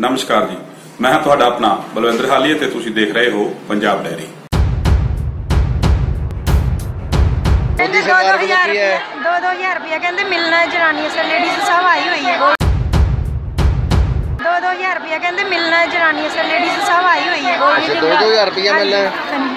ਨਮਸਕਾਰ ਜੀ। ਮੈਂ ਹਾਂ ਤੁਹਾਡਾ ਆਪਣਾ ਬਲਵਿੰਦਰ ਹਾਲੀ ਤੇ ਤੁਸੀਂ ਦੇਖ ਰਹੇ ਹੋ ਪੰਜਾਬ ਡੈਰੀ। ਮੋਦੀ ਸਰਕਾਰ ਵੱਲੋਂ ਕੀ ਹੈ 2-2000 ਰੁਪਇਆ ਕਹਿੰਦੇ ਮਿਲਣਾ ਹੈ ਜਨਾਨੀਆਂ ਸੇ ਲੇਡੀਜ਼ ਸਭ ਆਈ ਹੋਈ ਹੈ। 2-2000 ਰੁਪਇਆ ਕਹਿੰਦੇ ਜਨਾਨੀਆਂ ਸੇ ਲੇਡੀਜ਼ ਸਭ ਆਈ ਹੋਈ ਹੈ। ਅੱਛਾ 2-2000 ਰੁਪਇਆ ਮਿਲਣਾ ਹੈ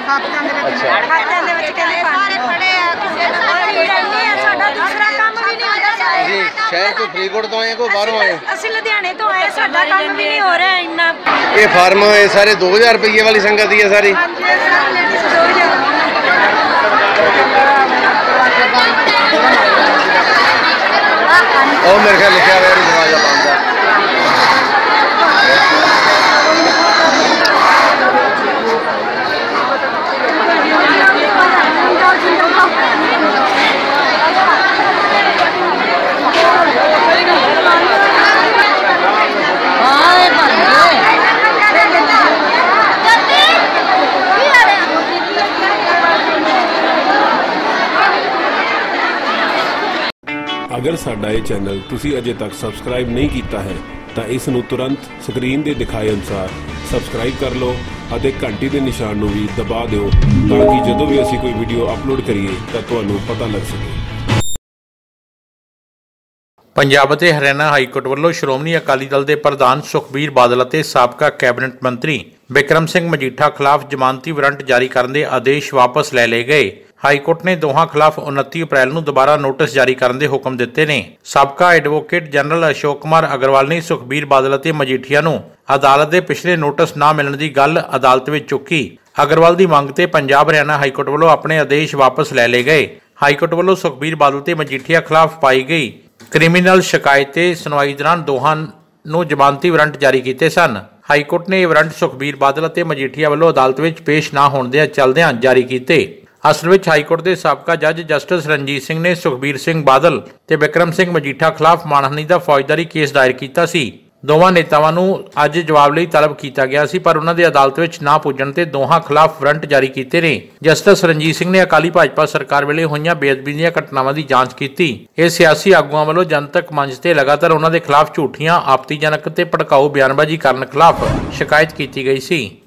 ਖਾਤਿਆਂ ਦੇ ਵਿੱਚ ਅੱਛਾ। ਖਾਤਿਆਂ ਦੇ ਵਿੱਚ ਕਹਿੰਦੇ ਸਾਰੇ ਖੜੇ ਆ ਸਾਡਾ ਦੂਸਰਾ ਕੰਮ ਵੀ ਨਹੀਂ ਹੁੰਦਾ। ਤੁਸੀਂ ਸ਼ਹਿਰ ਤੋਂ ਫਰੀਦਕੋਟ ਤੋਂ ਆਏ ਕੋਈ ਬਾਹਰੋਂ ਆਏ? ਅਸੀਂ ਲੁਧਿਆਣੇ ਤੋਂ ਆਏ ਸਾਡਾ ਕੰਮ ਵੀ ਨਹੀਂ ਹੋ ਰਿਹਾ ਇੰਨਾ। ਇਹ ਫਾਰਮ ਇਹ ਸਾਰੇ 2000 ਰੁਪਏ ਵਾਲੀ ਸੰਗਤ ਹੀ ਹੈ ਸਾਰੀ। ਹਾਂਜੀ ਸਰ ਲੇਡੀਜ਼ 2000 ਉਹ ਮੇਰੇ ਖਿਆਲ ਲਿਖਿਆ ਹੋਇਆ ਨਹੀਂ ਦਰਵਾਜ਼ਾ ਬੰਦ ਹੈ ਅਗਰ ਸਾਡਾ ਇਹ ਚੈਨਲ ਤੁਸੀਂ ਅਜੇ ਤੱਕ ਸਬਸਕ੍ਰਾਈਬ ਨਹੀਂ ਕੀਤਾ ਹੈ, ਤਾਂ ਇਸ ਨੂੰ ਤੁਰੰਤ ਸਕਰੀਨ ਦੇ ਦਿਖਾਏ ਅਨੁਸਾਰ ਸਬਸਕ੍ਰਾਈਬ ਕਰ ਲਓ ਅਤੇ ਘੰਟੀ ਦੇ ਨਿਸ਼ਾਨ ਨੂੰ ਵੀ ਦਬਾ ਦਿਓ ਤਾਂ ਕਿ ਜਦੋਂ ਵੀ ਅਸੀਂ ਕੋਈ ਵੀਡੀਓ ਅਪਲੋਡ ਕਰੀਏ, ਤਾਂ ਤੁਹਾਨੂੰ ਪਤਾ ਲੱਗ ਸਕੇ। ਪੰਜਾਬ ਅਤੇ ਹਰਿਆਣਾ ਹਾਈ ਕੋਰਟ ਵੱਲੋਂ ਸ਼੍ਰੋਮਣੀ ਅਕਾਲੀ ਦਲ ਦੇ ਪ੍ਰਧਾਨ ਸੁਖਬੀਰ ਬਾਦਲ ਅਤੇ ਸਾਬਕਾ ਕੈਬਨਿਟ ਮੰਤਰੀ ਬਿਕਰਮ ਸਿੰਘ ਮਜੀਠਾ ਖਿਲਾਫ ਜ਼ਮਾਨਤੀ ਵਾਰੰਟ ਜਾਰੀ ਕਰਨ ਦੇ ਆਦੇਸ਼ ਵਾਪਸ ਲੈ ਲਏ ਗਏ। ਹਾਈ ਕੋਰਟ ਨੇ ਦੋਹਾਂ ਖਿਲਾਫ 29 ਅਪ੍ਰੈਲ ਨੂੰ ਦੁਬਾਰਾ ਨੋਟਿਸ ਜਾਰੀ ਕਰਨ ਦੇ ਹੁਕਮ ਦਿੱਤੇ ਨੇ। ਸਾਬਕਾ ਐਡਵੋਕੇਟ ਜਨਰਲ ਅਸ਼ੋਕ ਕੁਮਾਰ ਅਗਰਵਾਲ ਨੇ ਸੁਖਬੀਰ ਬਾਦਲ ਅਤੇ ਮਜੀਠੀਆ ਨੂੰ ਅਦਾਲਤ ਦੇ ਪਿਛਲੇ ਨੋਟਿਸ ਨਾ ਮਿਲਣ ਦੀ ਗੱਲ ਅਦਾਲਤ ਵਿੱਚ ਚੁੱਕੀ। ਅਗਰਵਾਲ ਦੀ ਮੰਗ ਤੇ ਪੰਜਾਬ ਹਰਿਆਣਾ ਹਾਈ ਕੋਰਟ ਵੱਲੋਂ ਆਪਣੇ ਆਦੇਸ਼ ਵਾਪਸ ਲੈ ਲਏ ਗਏ। ਹਾਈ ਕੋਰਟ ਵੱਲੋਂ ਸੁਖਬੀਰ ਬਾਦਲ ਤੇ ਮਜੀਠੀਆ ਖਿਲਾਫ ਪਾਈ ਗਈ ਕ੍ਰਿਮੀਨਲ ਸ਼ਿਕਾਇਤ ਤੇ ਸੁਣਵਾਈ ਦੌਰਾਨ ਦੋਹਾਂ ਨੂੰ ਜ਼ਮਾਨਤੀ ਵਾਰੰਟ ਜਾਰੀ ਕੀਤੇ ਸਨ। ਹਾਈ ਕੋਰਟ ਨੇ ਇਹ ਵਾਰੰਟ ਸੁਖਬੀਰ ਬਾਦਲ ਅਤੇ ਮਜੀਠੀਆ ਵੱਲੋਂ ਅਦਾਲਤ ਵਿੱਚ ਪੇਸ਼ ਨਾ ਹੋਣ ਦੇ ਚਲਦਿਆਂ ਜਾਰੀ ਕੀਤੇ। ਅਸਲ ਵਿੱਚ ਹਾਈ ਕੋਰਟ ਦੇ ਸਾਬਕਾ ਜੱਜ ਜਸਟਿਸ ਰਣਜੀਤ ਸਿੰਘ ਨੇ ਸੁਖਬੀਰ ਸਿੰਘ ਬਾਦਲ ਤੇ ਵਿਕਰਮ ਸਿੰਘ ਮਜੀਠਾ ਖਿਲਾਫ ਮਾਨਹਾਨੀ ਦਾ ਫੌਜਦਾਰੀ ਕੇਸ ਦਾਇਰ ਕੀਤਾ ਸੀ। ਦੋਵਾਂ ਨੇਤਾਵਾਂ ਨੂੰ ਅੱਜ ਜਵਾਬ ਲਈ ਤਲਬ ਕੀਤਾ ਗਿਆ ਸੀ, ਪਰ ਉਹਨਾਂ ਦੇ ਅਦਾਲਤ ਵਿੱਚ ਨਾ ਪੁੱਜਣ ਤੇ ਦੋਹਾਂ ਖਿਲਾਫ ਵਾਰੰਟ ਜਾਰੀ ਕੀਤੇ ਨੇ। ਜਸਟਿਸ ਰਣਜੀਤ ਸਿੰਘ ਨੇ ਅਕਾਲੀ ਭਾਜਪਾ ਸਰਕਾਰ ਵੇਲੇ ਹੋਈਆਂ ਬੇਅਦਬੀ ਦੀਆਂ ਘਟਨਾਵਾਂ ਦੀ ਜਾਂਚ ਕੀਤੀ। ਇਹ ਸਿਆਸੀ ਆਗੂਆਂ ਵੱਲੋਂ ਜਨਤਕ ਮੰਚ ਤੇ ਲਗਾਤਾਰ ਉਹਨਾਂ ਦੇ ਖਿਲਾਫ ਝੂਠੀਆਂ, ਆਪਤੀਜਨਕ ਤੇ ਭੜਕਾਊ ਬਿਆਨਬਾਜ਼ੀ ਕਰਨ ਖਿਲਾਫ ਸ਼ਿਕਾਇਤ ਕੀਤੀ ਗਈ ਸੀ।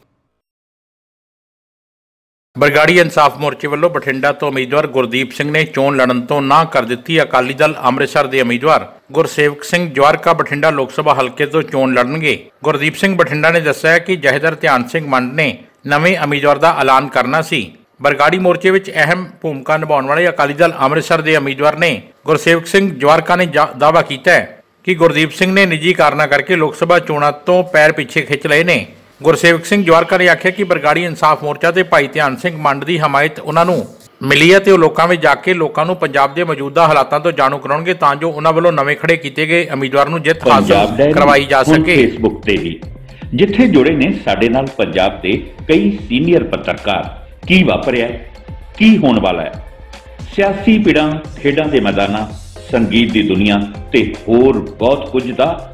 ਬਰਗਾੜੀ ਇਨਸਾਫ ਮੋਰਚੇ ਵੱਲੋਂ ਬਠਿੰਡਾ ਤੋਂ ਉਮੀਦਵਾਰ ਗੁਰਦੀਪ ਸਿੰਘ ਨੇ ਚੋਣ ਲੜਨ ਤੋਂ ਨਾ ਕਰ ਦਿੱਤੀ। ਅਕਾਲੀ ਦਲ ਅੰਮ੍ਰਿਤਸਰ ਦੇ ਉਮੀਦਵਾਰ ਗੁਰਸੇਵਕ ਸਿੰਘ ਜਵਾਰਕਾ ਬਠਿੰਡਾ ਲੋਕ ਸਭਾ ਹਲਕੇ ਤੋਂ ਚੋਣ ਲੜਨਗੇ। ਗੁਰਦੀਪ ਸਿੰਘ ਬਠਿੰਡਾ ਨੇ ਦੱਸਿਆ ਕਿ ਜਹੇਦਰ ਧਿਆਨ ਸਿੰਘ ਮੰਡ ਨੇ ਨਵੇਂ ਉਮੀਦਵਾਰ ਦਾ ਐਲਾਨ ਕਰਨਾ ਸੀ। ਬਰਗਾੜੀ ਮੋਰਚੇ ਵਿੱਚ ਅਹਿਮ ਭੂਮਿਕਾ ਨਿਭਾਉਣ ਵਾਲੇ ਅਕਾਲੀ ਦਲ ਅੰਮ੍ਰਿਤਸਰ ਦੇ ਉਮੀਦਵਾਰ ਨੇ ਗੁਰਸੇਵਕ ਸਿੰਘ ਜਵਾਰਕਾ ਨੇ ਦਾਅਵਾ ਕੀਤਾ ਕਿ ਗੁਰਦੀਪ ਸਿੰਘ ਨੇ ਨਿੱਜੀ ਕਾਰਨਾਂ ਕਰਕੇ ਲੋਕ ਸਭਾ ਚੋਣਾਂ ਤੋਂ ਪੈਰ ਪਿੱਛੇ ਖਿੱਚ ਲਏ ਨੇ। ਗੁਰਸੇਵਕ ਸਿੰਘ ਜਵਾਰਕਾ ਨੇ ਆਖਿਆ ਕਿ ਬਰਗਾੜੀ ਇਨਸਾਫ ਮੋਰਚਾ ਤੇ ਭਾਈ ਧਿਆਨ ਸਿੰਘ ਮੰਡ ਦੀ ਹਮਾਇਤ ਉਹਨਾਂ ਨੂੰ ਮਿਲੀ ਹੈ ਤੇ ਉਹ ਲੋਕਾਂ ਵਿੱਚ ਜਾ ਕੇ ਲੋਕਾਂ ਨੂੰ ਪੰਜਾਬ ਦੇ ਮੌਜੂਦਾ ਹਾਲਾਤਾਂ ਤੋਂ ਜਾਣੂ ਕਰਾਉਣਗੇ ਤਾਂ ਜੋ ਉਹਨਾਂ ਵੱਲੋਂ ਨਵੇਂ ਖੜੇ ਕੀਤੇ ਗਏ ਉਮੀਦਵਾਰ ਨੂੰ ਜਿੱਤ ਹਾਸਲ ਕਰਵਾਈ ਜਾ ਸਕੇ। ਫੇਸਬੁੱਕ ਤੇ ਵੀ। ਜਿੱਥੇ ਜੁੜੇ ਨੇ ਸਾਡੇ ਨਾਲ ਪੰਜਾਬ ਦੇ ਕਈ ਸੀਨੀਅਰ ਪੱਤਰਕਾਰ। ਕੀ ਵਾਪਰਿਆ? ਕੀ ਹੋਣ ਵਾਲਾ ਹੈ? ਸਿਆਸੀ ਪਿੜਾਂ ਖੇਡਾਂ ਦੇ ਮੈਦਾਨਾਂ ਸੰਗੀਤ ਦੀ ਦੁਨੀਆ ਤੇ ਹੋਰ ਬਹੁਤ ਕੁਝ ਦਾ